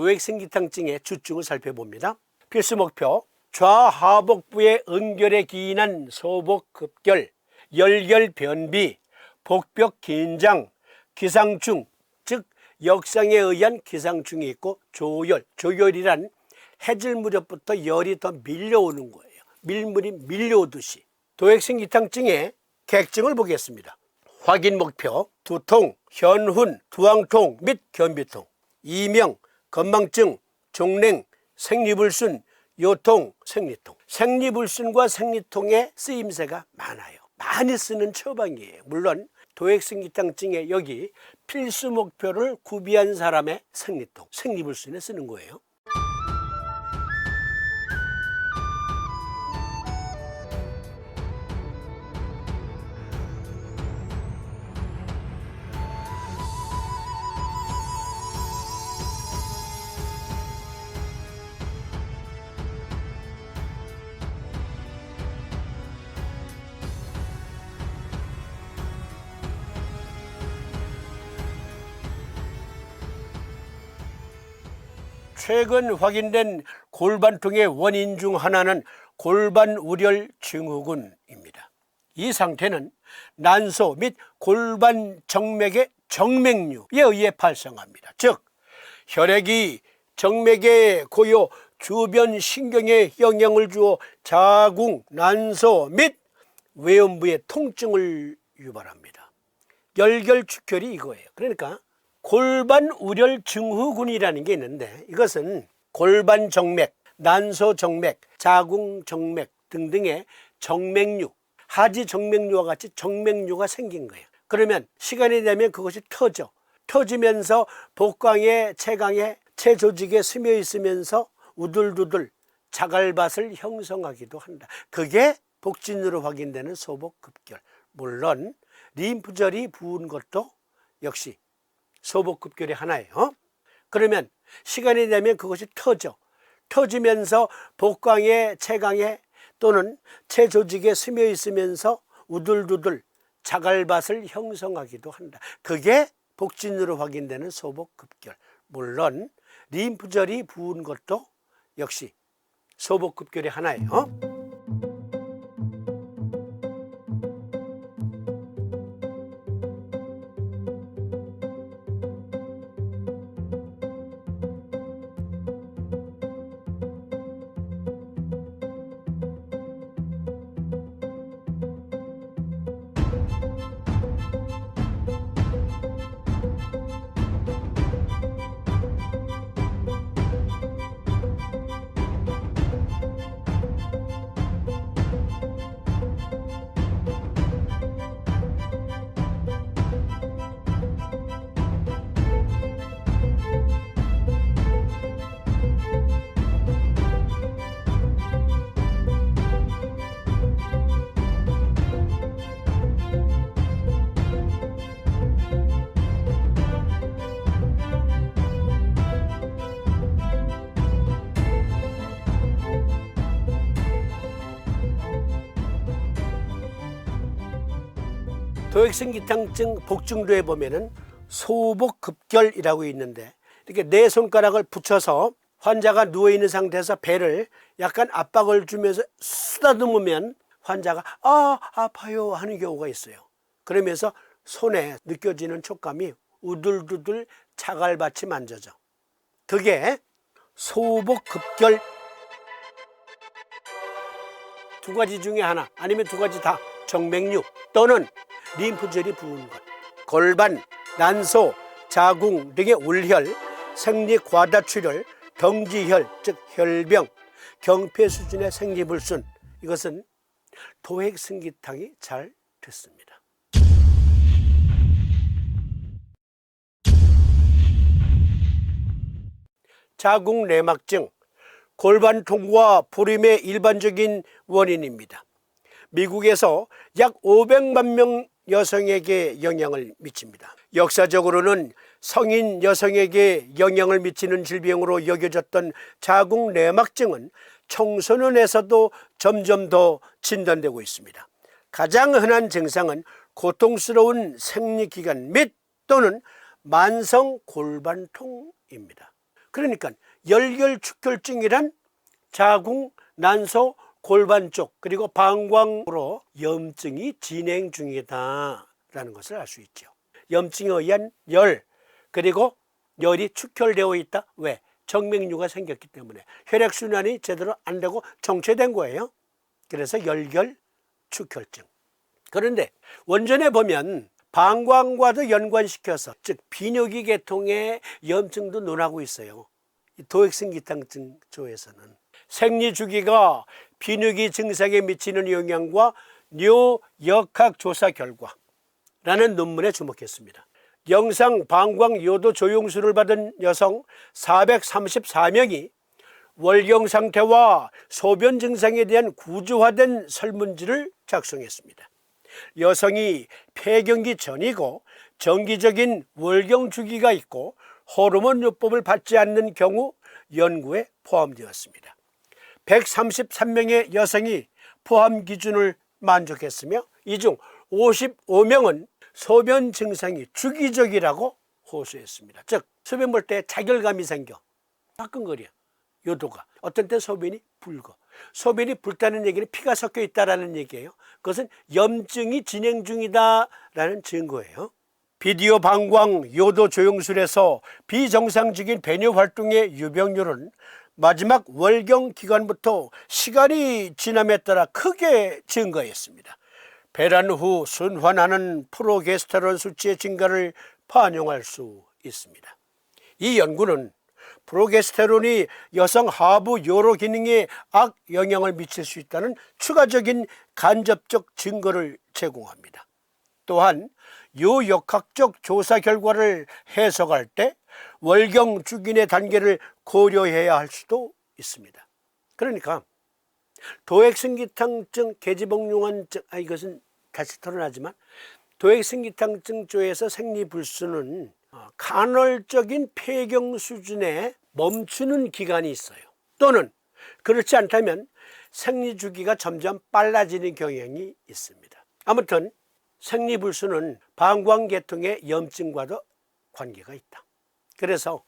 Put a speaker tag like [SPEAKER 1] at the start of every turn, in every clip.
[SPEAKER 1] 도액생기탕증의 주증을 살펴봅니다. 필수 목표 좌하복부의 은결에 기인한 소복급결, 열결변비, 복벽 긴장, 기상충, 즉 역상에 의한 기상충이 있고 조열, 조열이란 해질 무렵부터 열이 더 밀려오는 거예요. 밀물이 밀려오듯이. 도액생기탕증의 객증을 보겠습니다. 확인 목표 두통, 현훈, 두항통 및 변비통, 이명, 건망증, 종냉, 생리불순, 요통, 생리통. 생리불순과 생리통의 쓰임새가 많아요. 많이 쓰는 처방이에요. 물론 도액생리탕증에 여기 필수 목표를 구비한 사람의 생리통, 생리불순에 쓰는 거예요. 최근 확인된 골반통의 원인 중 하나는 골반 우열 증후군입니다. 이 상태는 난소 및 골반 정맥의 정맥류에 의해 발생합니다. 즉 혈액이 정맥의 고요 주변 신경에 영향을 주어 자궁, 난소 및 외음부의 통증을 유발합니다. 열결축혈이 이거예요. 그러니까 골반 우열 증후군이라는 게 있는데 이것은 골반 정맥, 난소 정맥, 자궁 정맥 등등의 정맥류, 하지 정맥류와 같이 정맥류가 생긴 거예요. 그러면 시간이 되면 그것이 터져. 터지면서 복강에 체강에 체조직에 스며 있으면서 우들두들 자갈밭을 형성하기도 한다. 그게 복진으로 확인되는 소복급결. 물론 림프절이 부은 것도 역시 소복급결의 하나예요. 그러면 시간이 되면 그것이 터져. 터지면서 복강에 체강에 또는 체조직에 스며 있으면서 우들두들 자갈밭을 형성하기도 한다. 그게 복진으로 확인되는 소복급결. 물론 림프절이 부은 것도 역시 소복급결의 하나예요. 도액성기탕증 복중도에 보면은 소복급결이라고 있는데 이렇게 네 손가락을 붙여서 환자가 누워 있는 상태에서 배를 약간 압박을 주면서 쓰다듬으면 환자가 아 아파요 하는 경우가 있어요. 그러면서 손에 느껴지는 촉감이 우들두들 자갈밭이 만져져. 그게 소복급결 두 가지 중에 하나 아니면 두 가지 다 정맥류 또는 림프절이 부은 것 골반, 난소, 자궁 등의 울혈, 생리 과다출혈, 경지혈 즉 혈병, 경폐 수준의 생리불순 이것은 도액 승기탕이 잘 됐습니다. 자궁 내막증, 골반 통과 보림의 일반적인 원인입니다. 미국에서 약 500만 명 여성에게 영향을 미칩니다. 역사적으로는 성인 여성에게 영향을 미치는 질병으로 여겨졌던 자궁 내막증은 청소년에서도 점점 더 진단되고 있습니다. 가장 흔한 증상은 고통스러운 생리기간 및 또는 만성 골반통입니다. 그러니까 열결축혈증이란 자궁, 난소, 골반 쪽 그리고 방광으로 염증이 진행 중이다라는 것을 알 수 있죠. 염증에 의한 열 그리고 열이 축혈되어 있다. 왜? 정맥류가 생겼기 때문에 혈액 순환이 제대로 안 되고 정체된 거예요. 그래서 열결 축혈증. 그런데 원전에 보면 방광과도 연관시켜서 즉 비뇨기 계통의 염증도 논하고 있어요. 이 도액승기탕증 조에서는 생리 주기가 비뇨기 증상에 미치는 영향과 뇨역학 조사 결과라는 논문에 주목했습니다. 영상 방광 요도 조용술을 받은 여성 434명이 월경 상태와 소변 증상에 대한 구조화된 설문지를 작성했습니다. 여성이 폐경기 전이고 정기적인 월경 주기가 있고 호르몬 요법을 받지 않는 경우 연구에 포함되었습니다. 133명의 여성이 포함 기준을 만족했으며 이 중 55명은 소변 증상이 주기적이라고 호소했습니다. 즉 소변 볼 때 자결감이 생겨 화끈거려 요도가 어떤 때 소변이 붉어 소변이 붉다는 얘기는 피가 섞여 있다라는 얘기예요. 그것은 염증이 진행 중이다라는 증거예요. 비디오 방광 요도 조영술에서 비정상적인 배뇨 활동의 유병률은 마지막 월경 기간부터 시간이 지남에 따라 크게 증가했습니다. 배란 후 순환하는 프로게스테론 수치의 증가를 반영할 수 있습니다. 이 연구는 프로게스테론이 여성 하부 요로 기능에 악 영향을 미칠 수 있다는 추가적인 간접적 증거를 제공합니다. 또한 요역학적 조사 결과를 해석할 때 월경 주gin의 단계를 고려해야 할 수도 있습니다. 그러니까 도액승기탕증, 계지복용환증, 아 이것은 다시 토론하지만 도액승기탕증 쪽에서 생리불순은 어, 간헐적인 폐경 수준에 멈추는 기간이 있어요. 또는 그렇지 않다면 생리 주기가 점점 빨라지는 경향이 있습니다. 아무튼 생리불순은 방광계통의 염증과도 관계가 있다. 그래서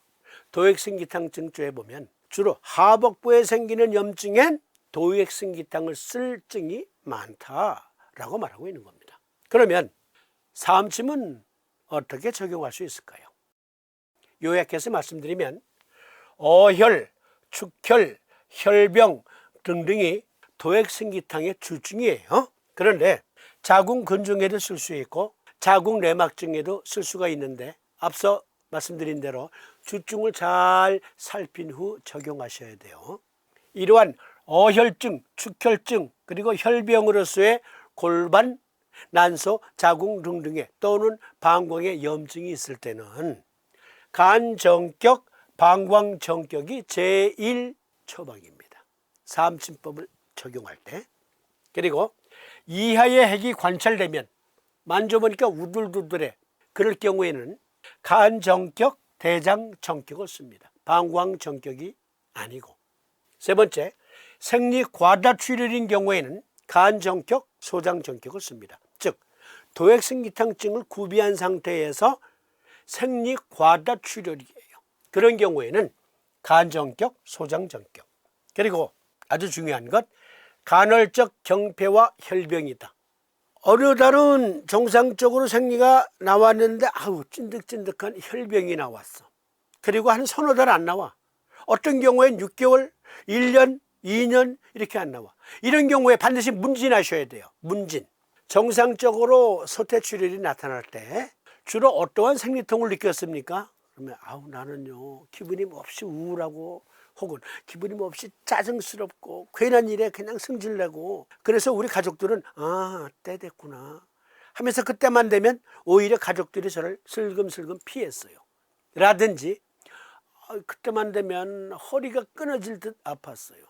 [SPEAKER 1] 도액승기탕 증조에 보면 주로 하복부에 생기는 염증엔 도액승기탕을 쓸 증이 많다라고 말하고 있는 겁니다. 그러면 삼침은 어떻게 적용할 수 있을까요? 요약해서 말씀드리면 어혈, 축혈, 혈병 등등이 도액승기탕의 주증이에요. 그런데 자궁 근종에도 쓸 수 있고 자궁 내막증에도 쓸 수가 있는데 앞서 말씀드린 대로 주증을 잘 살핀 후 적용하셔야 돼요. 이러한 어혈증, 축혈증, 그리고 혈병으로서의 골반, 난소, 자궁 등등의 또는 방광에 염증이 있을 때는 간정격, 방광정격이 제1 처방입니다. 삼침법을 적용할 때. 그리고 이하의 핵이 관찰되면 만져보니까 우들두들해. 그럴 경우에는 간정격, 대장 정격을 씁니다. 방광 정격이 아니고. 세 번째, 생리 과다출혈인 경우에는 간 정격, 소장 정격을 씁니다. 즉, 도액승기탕증을 구비한 상태에서 생리 과다출혈이에요. 그런 경우에는 간 정격, 소장 정격. 그리고 아주 중요한 것, 간헐적 경폐와 혈병이다. 달은 정상적으로 생리가 나왔는데 아우 찐득찐득한 혈병이 나왔어. 그리고 한 서너 달 안 나와. 어떤 경우엔 6개월, 1년, 2년 이렇게 안 나와. 이런 경우에 반드시 문진하셔야 돼요. 문진. 정상적으로 소태출혈이 나타날 때 주로 어떠한 생리통을 느꼈습니까? 그러면 아우 나는요 기분이 몹시 우울하고 혹은 기분이 몹시 짜증스럽고 괜한 일에 그냥 승질내고 그래서 우리 가족들은 아 때 됐구나 하면서 그때만 되면 오히려 가족들이 저를 슬금슬금 피했어요. 라든지 아, 그때만 되면 허리가 끊어질 듯 아팠어요.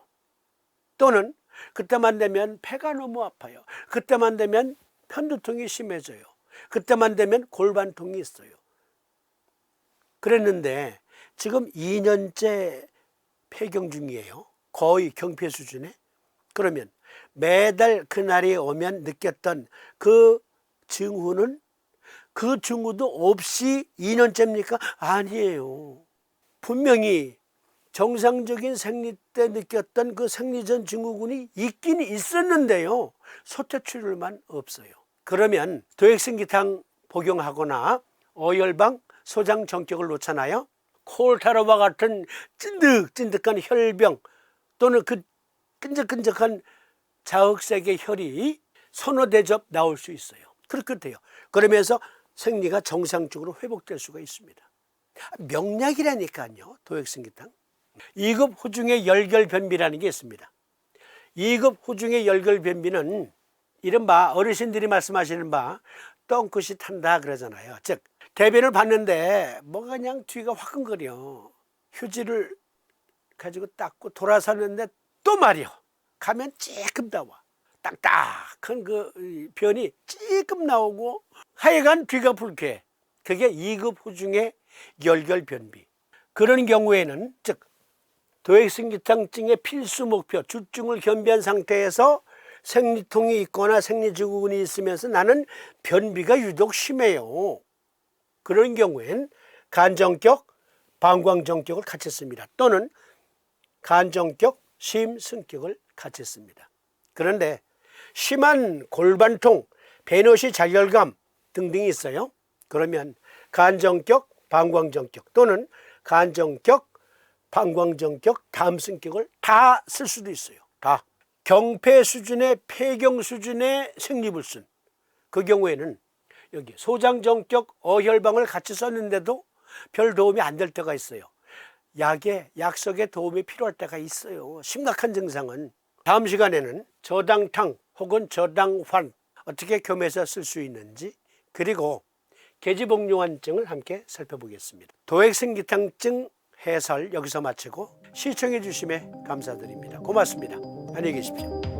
[SPEAKER 1] 또는 그때만 되면 배가 너무 아파요. 그때만 되면 편두통이 심해져요. 그때만 되면 골반통이 있어요. 그랬는데 지금 2년째 폐경 중이에요. 거의 경폐 수준에. 그러면 매달 그날이 오면 느꼈던 그 증후는 그 증후도 없이 2년째입니까? 아니에요. 분명히 정상적인 생리 때 느꼈던 그 생리전 증후군이 있긴 있었는데요. 소태출혈만 없어요. 그러면 도액신기탕 복용하거나 어혈방 소장 전격을 놓잖아요. 콜타로와 같은 찐득찐득한 혈병 또는 그 끈적끈적한 자극색의 혈이 선호대접 나올 수 있어요. 그렇게 돼요. 그러면서 생리가 정상적으로 회복될 수가 있습니다. 명약이라니까요. 도액신기탕. 2급 후중의 열결변비라는 게 있습니다. 2급 후중의 열결변비는 이른바 어르신들이 말씀하시는 바 똥끝이 탄다 그러잖아요. 즉 대변을 봤는데 뭐가 그냥 뒤가 화끈거려. 휴지를 가지고 닦고 돌아섰는데 또 말이요. 가면 찔끔 나와. 딱딱한 그 변이 찔끔 나오고 하여간 뒤가 불쾌해. 그게 2급 후중의 열결변비. 그런 경우에는 즉 도액신기탕증의 필수 목표 주증을 겸비한 상태에서 생리통이 있거나 생리증후군이 있으면서 나는 변비가 유독 심해요. 그런 경우엔 간정격, 방광정격을 씁니다. 또는 간정격, 심승격을 씁니다. 그런데 심한 골반통, 배너시 자결감 등등이 있어요. 그러면 간정격, 방광정격 또는 간정격, 방광정격, 담승격을 다 쓸 수도 있어요. 다. 경폐 수준의 폐경 수준의 생리불순. 그 경우에는 여기 소장정격 어혈방을 같이 썼는데도 별 도움이 안 될 때가 있어요. 약에 약석의 도움이 필요할 때가 있어요. 심각한 증상은 다음 시간에는 저당탕 혹은 저당환 어떻게 겸해서 쓸 수 있는지 그리고 계지복용환증을 함께 살펴보겠습니다. 도액생기탕증 해설 여기서 마치고 시청해 주심에 감사드립니다. 고맙습니다. 안녕히 계십시오.